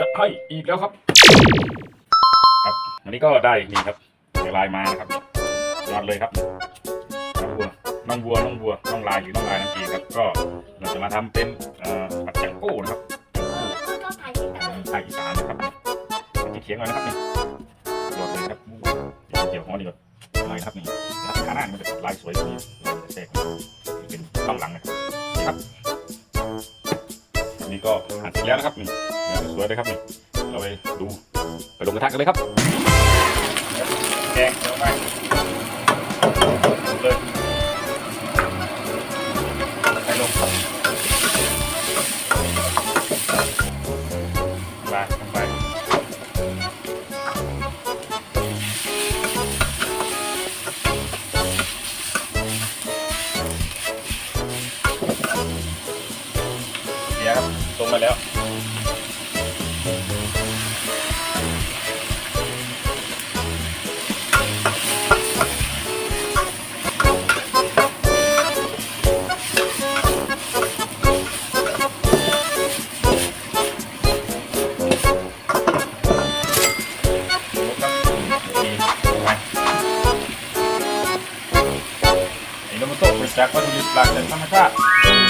จะให้อีกแล้วครับ ครับ อันนี้ก็ได้นี่ครับเวลายมานะครับยอดเลยครับน้องวัวน้องวัวน้องวัวน้องลายหรือน้องลายนั่นเองครับ ก็เราจะมาทำเป็นเอ่อผัดแจงโก้นะครับภาคอีสานนะครับนี่เขียงๆหน่อยนะครับนี่ยอดเลยครับเดี๋ยวหัวนี่ก่อนลายครับนี่นะครับขาหน้ามันจะลายสวยกว่านี้ลายแทรกนี่เป็นต้องหลังนะครับนี่ครับ นี่ก็หั่นเสร็จแล้วนะครับนี่สวยเลยครับนี่เราไปดูไปลงกระทะกันเลยครับแกงเดี๋ยวไปเลยใส่ลง ดี๋ยวครับตรงมาแล้วไอ้โนมุโตะ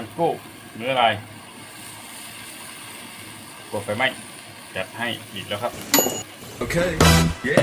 ผัดจังโก้เนื้อลายกดไฟไหม้จัดให้อีกแล้วครับ โอเค เย้